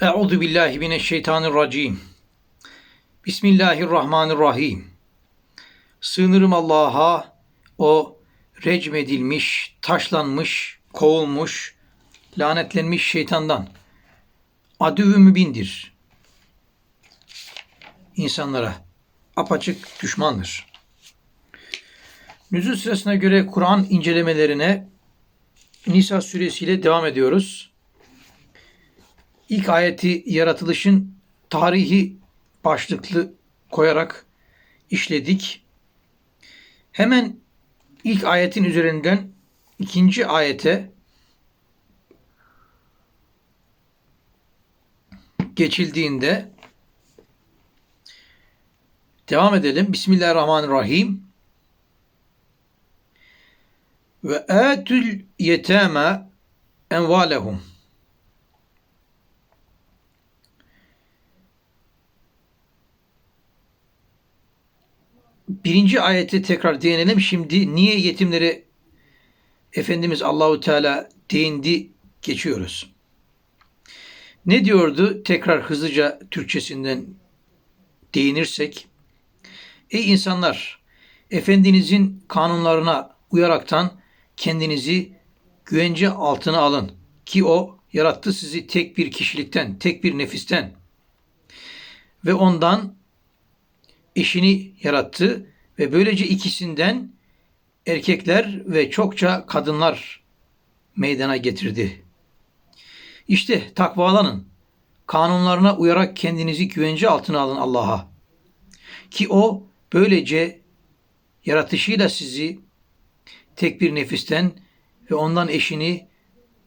Euzu billahi mineşşeytanirracim. Bismillahirrahmanirrahim. Sığınırım Allah'a o recmedilmiş, taşlanmış, kovulmuş, lanetlenmiş şeytandan. Adüvü mübindir. İnsanlara apaçık düşmandır. Nüzul sırasına göre Kur'an incelemelerine Nisa suresiyle devam ediyoruz. İlk ayeti yaratılışın tarihi başlıklı koyarak işledik. Hemen ilk ayetin üzerinden ikinci ayete geçildiğinde devam edelim. Bismillahirrahmanirrahim. Ve atül yetame envalehum. Birinci ayeti tekrar değinelim. Şimdi niye yetimlere Efendimiz Allahu Teala değindi geçiyoruz. Ne diyordu? Tekrar hızlıca Türkçesinden değinirsek. Ey insanlar! Efendinizin kanunlarına uyaraktan kendinizi güvence altına alın. Ki o yarattı sizi tek bir kişilikten, tek bir nefisten. Ve ondan eşini yarattı ve böylece ikisinden erkekler ve çokça kadınlar meydana getirdi. İşte takvalanın. Kanunlarına uyarak kendinizi güvence altına alın Allah'a. Ki o böylece yaratışıyla sizi tek bir nefisten ve ondan eşini,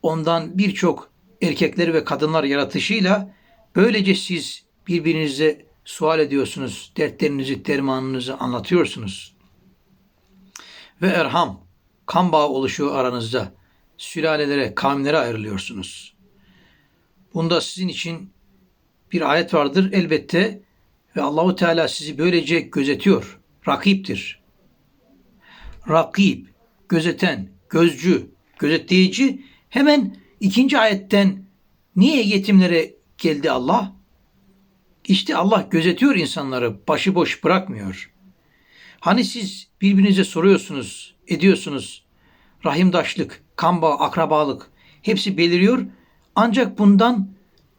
ondan birçok erkekler ve kadınlar yaratışıyla böylece siz birbirinize sual ediyorsunuz, dertlerinizi, dermanınızı anlatıyorsunuz. Ve erham, kan bağı oluşuyor aranızda. Sülalelere, kavimlere ayrılıyorsunuz. Bunda sizin için bir ayet vardır elbette ve Allahu Teala sizi böylece gözetiyor. Rakiptir. Rakip, gözeten, gözcü, gözetleyici hemen ikinci ayetten niye yetimlere geldi Allah? İşte Allah gözetiyor insanları, başıboş bırakmıyor. Hani siz birbirinize soruyorsunuz, ediyorsunuz. Rahimdaşlık, kan bağı, akrabalık hepsi beliriyor. Ancak bundan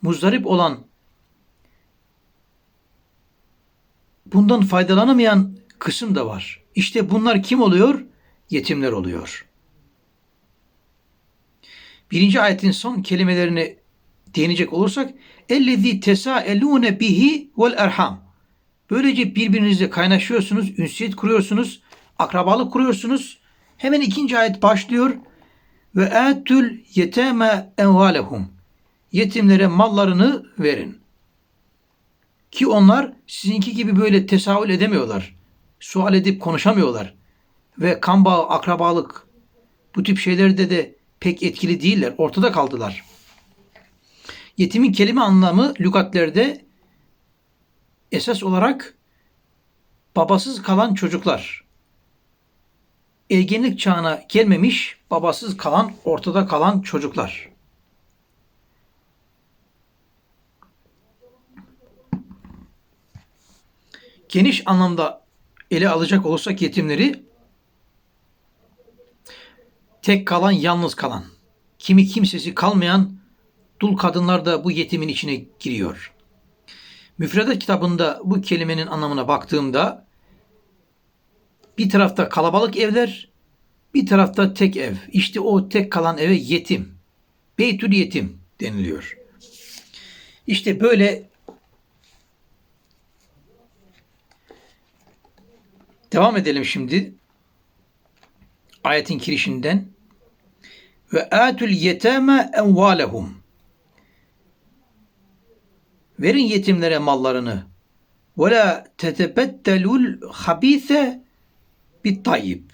muzdarip olan, bundan faydalanamayan kısım da var. İşte bunlar kim oluyor? Yetimler oluyor. Birinci ayetin son kelimelerini değinecek olursak ellezî tesâelûne bihi vel erham. Böylece birbirinizle kaynaşıyorsunuz, ünsiyet kuruyorsunuz, akrabalık kuruyorsunuz. Hemen ikinci ayet başlıyor. Ve etül yeteme envalehum. Yetimlere mallarını verin. Ki onlar sizinki gibi böyle tesavül edemiyorlar. Sual edip konuşamıyorlar. Ve kan bağı, akrabalık bu tip şeylerde de pek etkili değiller. Ortada kaldılar. Yetimin kelime anlamı lügatlerde esas olarak babasız kalan çocuklar. Ergenlik çağına gelmemiş, babasız kalan, ortada kalan çocuklar. Geniş anlamda ele alacak olursak yetimleri tek kalan, yalnız kalan, kimi kimsesi kalmayan dul kadınlar da bu yetimin içine giriyor. Müfredat kitabında bu kelimenin anlamına baktığımda bir tarafta kalabalık evler, bir tarafta tek ev. İşte o tek kalan eve yetim. Beytül yetim deniliyor. İşte böyle devam edelim şimdi. Ayetin kirişinden ve atul yetame envalehum Verin yetimlere mallarını. Ve la tetebettelul habise bit tayyib.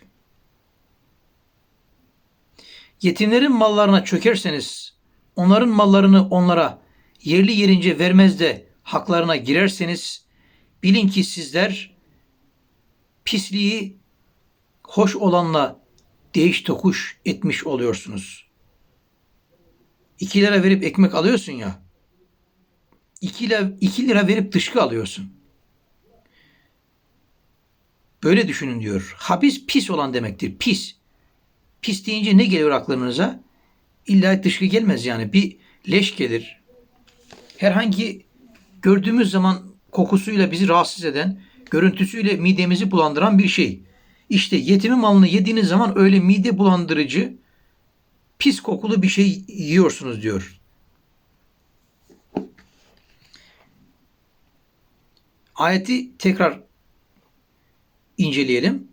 Yetimlerin mallarına çökerseniz, onların mallarını onlara yerli yerince vermez de haklarına girerseniz, bilin ki sizler pisliği hoş olanla değiş tokuş etmiş oluyorsunuz. İki lira verip ekmek alıyorsun ya, 2 lira, 2 lira verip dışkı alıyorsun. Böyle düşünün diyor. Habis pis olan demektir. Pis. Pis deyince ne geliyor aklınıza? İlla dışkı gelmez yani. Bir leş gelir. Herhangi gördüğümüz zaman kokusuyla bizi rahatsız eden, görüntüsüyle midemizi bulandıran bir şey. İşte yetimin malını yediğiniz zaman öyle mide bulandırıcı, pis kokulu bir şey yiyorsunuz diyor. Ayeti tekrar inceleyelim.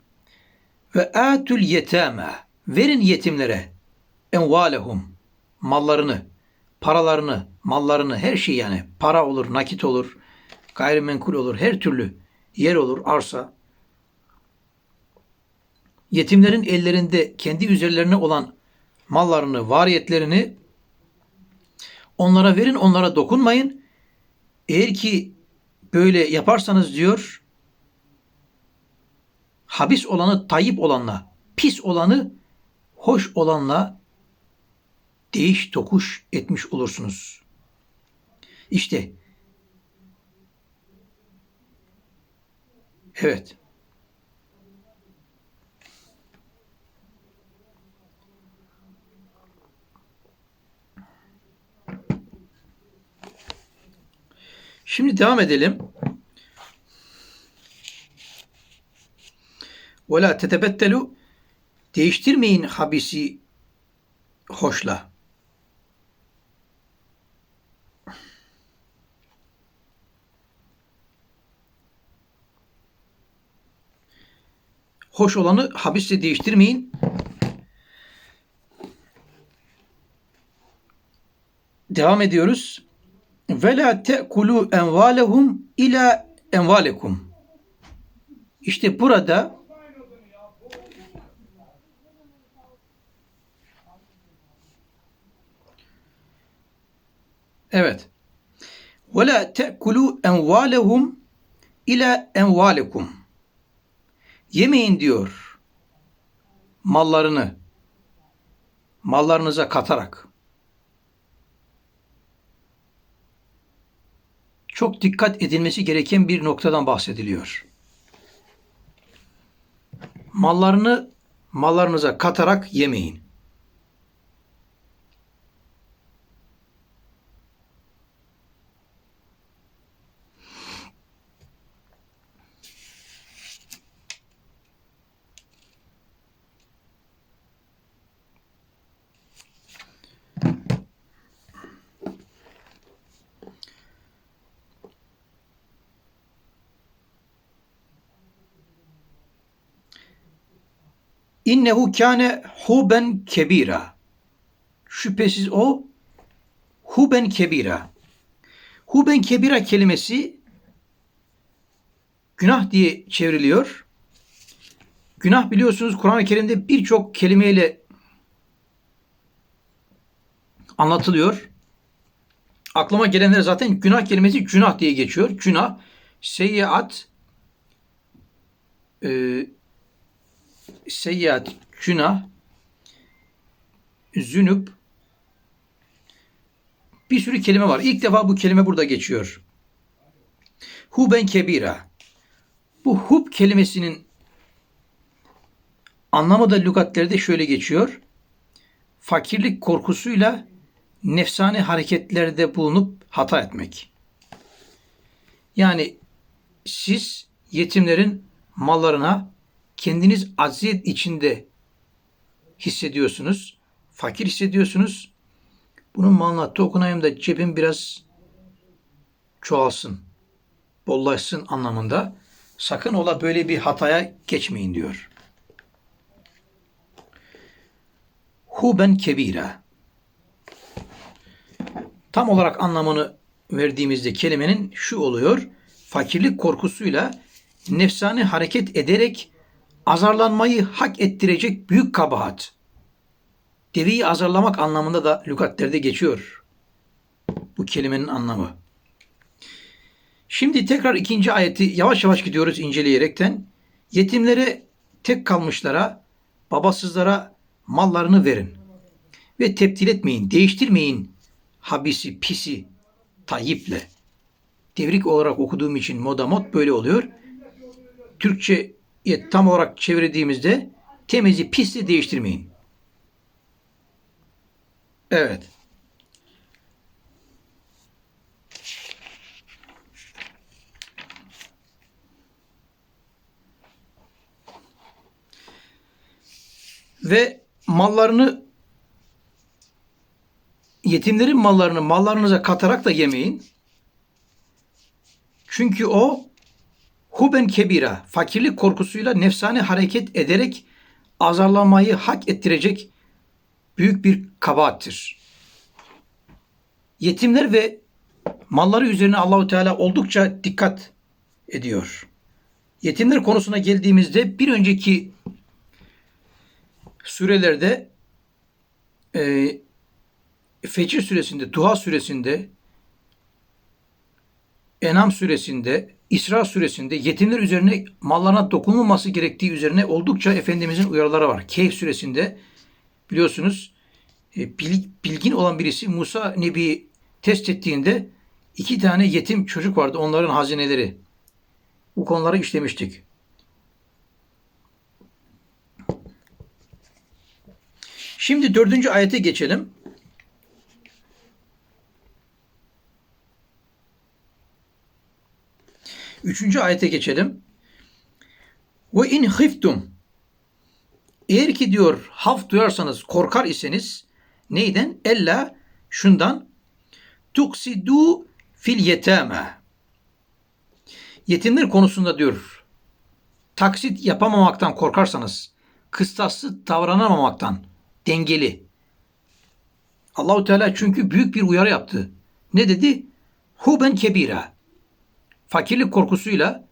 Ve atul yetame verin yetimlere envalehum mallarını, paralarını, mallarını, her şey yani para olur, nakit olur, gayrimenkul olur, her türlü yer olur, arsa. Yetimlerin ellerinde kendi üzerlerine olan mallarını, variyetlerini onlara verin, onlara dokunmayın. Eğer ki böyle yaparsanız diyor, habis olanı tayyip olanla, pis olanı hoş olanla değiş tokuş etmiş olursunuz. İşte evet. Şimdi devam edelim. Ve la tetebettelu değiştirmeyin habisi hoşla. Hoş olanı habisle değiştirmeyin. Devam ediyoruz. Ve la te'kulu envalehum ila envalekum. İşte burada Evet. Ve la te'kulu envalehum ila envalekum. Yemeyin diyor mallarını mallarınıza katarak. Çok dikkat edilmesi gereken bir noktadan bahsediliyor. Mallarını mallarınıza katarak yemeyin. İnnehu kâne huben kebira. Şüphesiz o huben kebira. Huben kebira kelimesi günah diye çevriliyor. Günah biliyorsunuz Kur'an-ı Kerim'de birçok kelimeyle anlatılıyor. Aklıma gelenler zaten günah kelimesi günah diye geçiyor. Günah, seyyiat, e, seyyiat, günah, zünüp bir sürü kelime var. İlk defa bu kelime burada geçiyor. Huben kebira. Bu hub kelimesinin anlamı da lügatlerde şöyle geçiyor. Fakirlik korkusuyla nefsani hareketlerde bulunup hata etmek. Yani siz yetimlerin mallarına kendiniz aziyet içinde hissediyorsunuz. Fakir hissediyorsunuz. Bunun malına dokunayım da cebim biraz çoğalsın, bollaşsın anlamında. Sakın ola böyle bir hataya geçmeyin diyor. Huben kebira. Tam olarak anlamını verdiğimizde kelimenin şu oluyor. Fakirlik korkusuyla nefsani hareket ederek azarlanmayı hak ettirecek büyük kabahat. Deveyi azarlamak anlamında da lügatlerde geçiyor. Bu kelimenin anlamı. Şimdi tekrar ikinci ayeti yavaş yavaş gidiyoruz inceleyerekten. Yetimlere, tek kalmışlara, babasızlara mallarını verin. Ve teptil etmeyin, değiştirmeyin habisi, pisi, tayyiple. devrik olarak okuduğum için modamot böyle oluyor. Türkçe'ye tam olarak çevirdiğimizde temizi pisli değiştirmeyin. Evet. Ve mallarını yetimlerin mallarını mallarınıza katarak da yemeyin. Çünkü o huben kebira, fakirlik korkusuyla nefsane hareket ederek azarlanmayı hak ettirecek büyük bir kabahattir. Yetimler ve malları üzerine Allahu Teala oldukça dikkat ediyor. Yetimler konusuna geldiğimizde bir önceki surelerde e, Fecir suresinde, Duha suresinde, Enam suresinde, İsra suresinde yetimler üzerine mallarına dokunulması gerektiği üzerine oldukça Efendimizin uyarıları var. Kehf suresinde biliyorsunuz e, bilgin olan birisi Musa Nebi test ettiğinde iki tane yetim çocuk vardı. Onların hazineleri. Bu konuları işlemiştik. Şimdi dördüncü ayete geçelim. Üçüncü ayete geçelim. Ve in hiftum eğer ki diyor haf duyarsanız korkar iseniz neyden? Ella şundan tuksidu fil yetame. Yetimler konusunda diyor taksit yapamamaktan korkarsanız kıstaslı davranamamaktan dengeli. Allahu Teala çünkü büyük bir uyarı yaptı. Ne dedi? Huben kebira. Fakirlik korkusuyla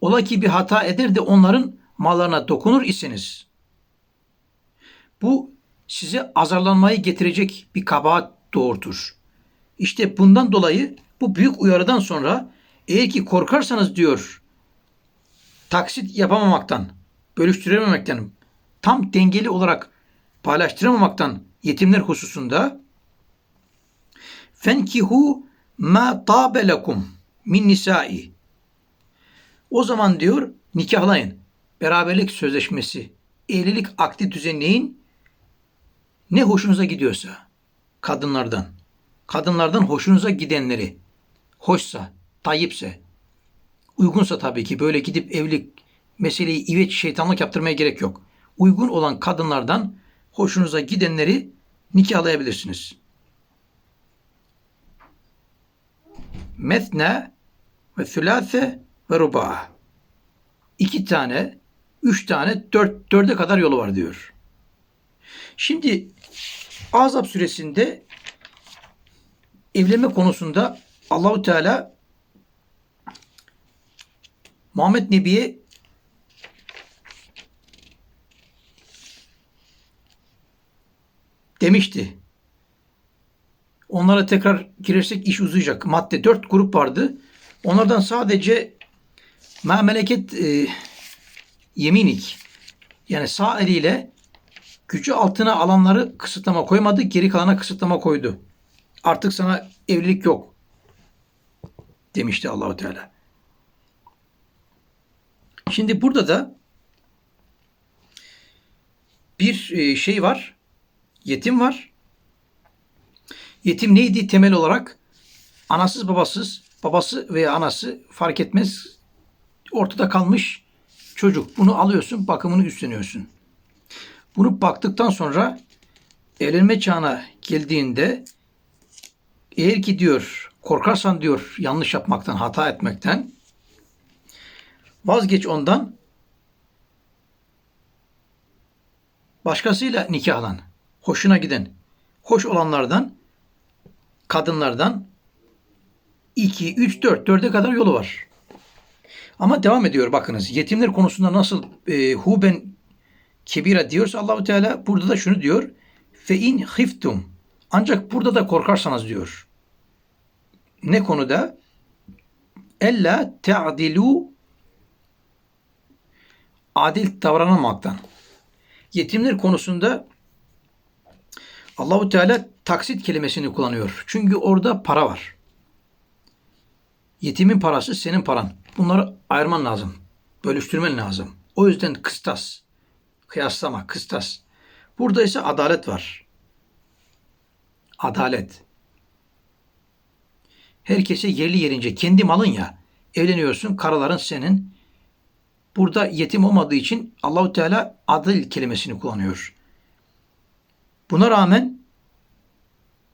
ola ki bir hata eder de onların mallarına dokunur iseniz bu size azarlanmayı getirecek bir kabahat doğurtur. İşte bundan dolayı bu büyük uyarıdan sonra eğer ki korkarsanız diyor taksit yapamamaktan, bölüştürememekten, tam dengeli olarak paylaştıramamaktan yetimler hususunda fenkihu ma tabelekum min nisai o zaman diyor nikahlayın. Beraberlik sözleşmesi, evlilik akdi düzenleyin. Ne hoşunuza gidiyorsa kadınlardan, kadınlardan hoşunuza gidenleri, hoşsa, tayyipse, uygunsa tabii ki böyle gidip evlilik meseleyi iveç şeytanlık yaptırmaya gerek yok. Uygun olan kadınlardan hoşunuza gidenleri nikahlayabilirsiniz. Metne ve sülase ve ruba. İki tane, üç tane, dört, dörde kadar yolu var diyor. Şimdi Azap suresinde evlenme konusunda Allahu Teala Muhammed Nebi'ye demişti. Onlara tekrar girersek iş uzayacak. Madde dört grup vardı. Onlardan sadece ma meleket e, yeminik yani sağ eliyle gücü altına alanları kısıtlama koymadı. Geri kalana kısıtlama koydu. Artık sana evlilik yok demişti Allahu Teala. Şimdi burada da bir e, şey var. Yetim var. Yetim neydi temel olarak? Anasız babasız, babası veya anası fark etmez. Ortada kalmış çocuk. Bunu alıyorsun, bakımını üstleniyorsun. Bunu baktıktan sonra evlenme çağına geldiğinde eğer ki diyor korkarsan diyor yanlış yapmaktan, hata etmekten vazgeç ondan başkasıyla nikahlan. Hoşuna giden, hoş olanlardan, kadınlardan 2, 3, 4, 4'e kadar yolu var. Ama devam ediyor bakınız. Yetimler konusunda nasıl e, huben kebira diyorsa Allahu Teala burada da şunu diyor. Fe in hiftum. Ancak burada da korkarsanız diyor. Ne konuda? Ella te'adilu adil davranamamaktan. Yetimler konusunda Allahu Teala taksit kelimesini kullanıyor. Çünkü orada para var. Yetimin parası senin paran. Bunları ayırman lazım. Bölüştürmen lazım. O yüzden kıstas. Kıyaslama, kıstas. Burada ise adalet var. Adalet. Herkese yerli yerince kendi malın ya. Evleniyorsun, karaların senin. Burada yetim olmadığı için Allahu Teala adil kelimesini kullanıyor. Buna rağmen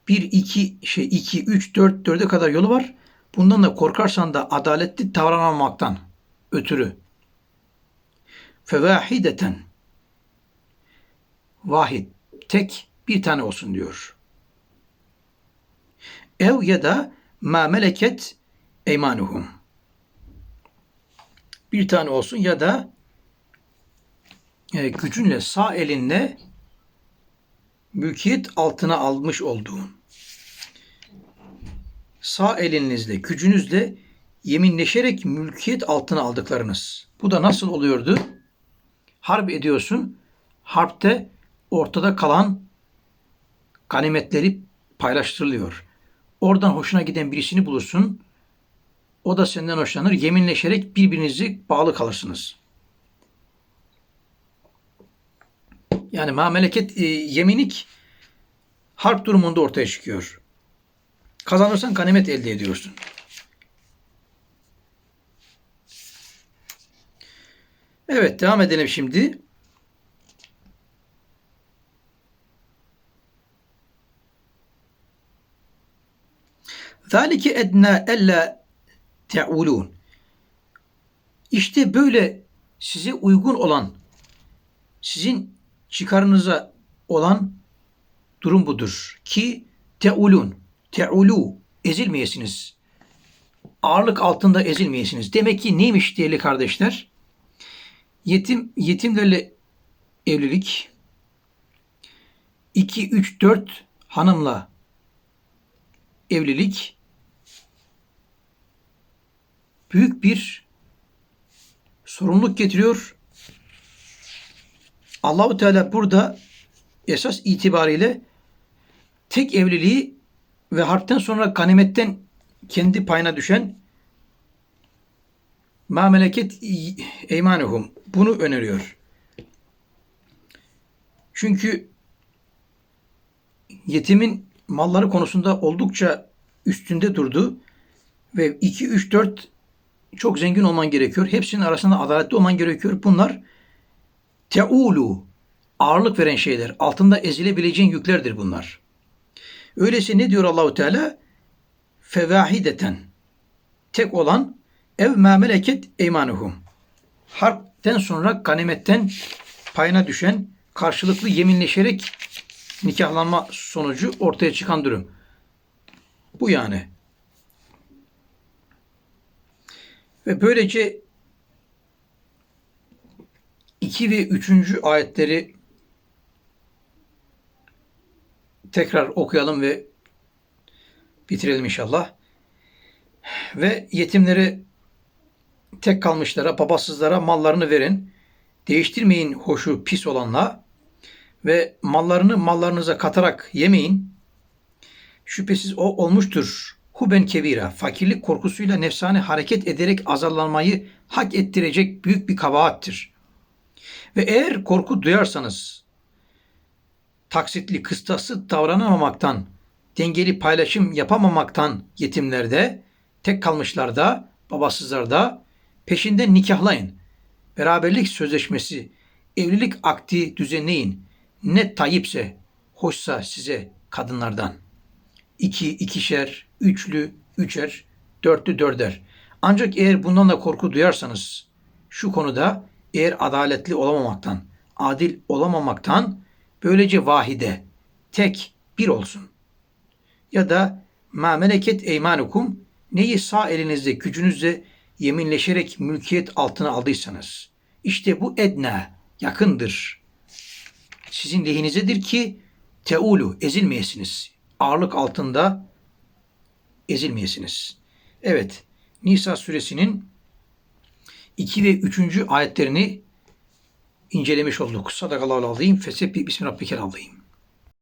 1 2 şey 2 3 4 4'e kadar yolu var. Bundan da korkarsan da adaletli davranmamaktan ötürü. Fevahideten vahid tek bir tane olsun diyor. Ev ya da ma meleket eymanuhum. Bir tane olsun ya da e, gücünle sağ elinle mülkiyet altına almış olduğun sağ elinizle, gücünüzle yeminleşerek mülkiyet altına aldıklarınız. Bu da nasıl oluyordu? Harp ediyorsun. Harpte ortada kalan ganimetleri paylaştırılıyor. Oradan hoşuna giden birisini bulursun. O da senden hoşlanır. Yeminleşerek birbirinizi bağlı kalırsınız. Yani mameleket e, yeminik harp durumunda ortaya çıkıyor. Kazanırsan ganimet elde ediyorsun. Evet devam edelim şimdi. Zalike edna ella te'ulun. İşte böyle size uygun olan, sizin çıkarınıza olan durum budur. Ki te'ulun, te'ulu, ezilmeyesiniz. Ağırlık altında ezilmeyesiniz. Demek ki neymiş değerli kardeşler? Yetim, yetimlerle evlilik, 2, 3, 4 hanımla evlilik büyük bir sorumluluk getiriyor. Allahu Teala burada esas itibariyle tek evliliği ve harpten sonra ganimetten kendi payına düşen ma meleket eymanuhum bunu öneriyor. Çünkü yetimin malları konusunda oldukça üstünde durdu ve 2 3 4 çok zengin olman gerekiyor. Hepsinin arasında adaletli olman gerekiyor. Bunlar teulu ağırlık veren şeyler. Altında ezilebileceğin yüklerdir bunlar. Öyleyse ne diyor Allahu Teala? Fevahideten tek olan ev ma meleket eymanuhum. Harpten sonra ganimetten payına düşen karşılıklı yeminleşerek nikahlanma sonucu ortaya çıkan durum. Bu yani. Ve böylece 2 ve 3. ayetleri tekrar okuyalım ve bitirelim inşallah. Ve yetimlere tek kalmışlara, babasızlara mallarını verin. Değiştirmeyin hoşu pis olanla ve mallarını mallarınıza katarak yemeyin. Şüphesiz o olmuştur. Huben kebira, fakirlik korkusuyla nefsane hareket ederek azarlanmayı hak ettirecek büyük bir kabahattir. Ve eğer korku duyarsanız, taksitli kıstası davranamamaktan, dengeli paylaşım yapamamaktan yetimlerde, tek kalmışlarda, babasızlarda peşinden nikahlayın. Beraberlik sözleşmesi, evlilik akti düzenleyin. Ne tayyipse, hoşsa size kadınlardan. İki, ikişer, üçlü, üçer, dörtlü, dörder. Ancak eğer bundan da korku duyarsanız, şu konuda eğer adaletli olamamaktan, adil olamamaktan, böylece vahide, tek, bir olsun. Ya da ma meleket eymanukum, neyi sağ elinizde, gücünüzle yeminleşerek mülkiyet altına aldıysanız, işte bu edna, yakındır. Sizin lehinizedir ki teulu, ezilmeyesiniz. Ağırlık altında ezilmeyesiniz. Evet, Nisa suresinin 2 ve 3. ayetlerini incelemiş olduk. Sadakallahu azim. Fesebbi bismi rabbikel azim.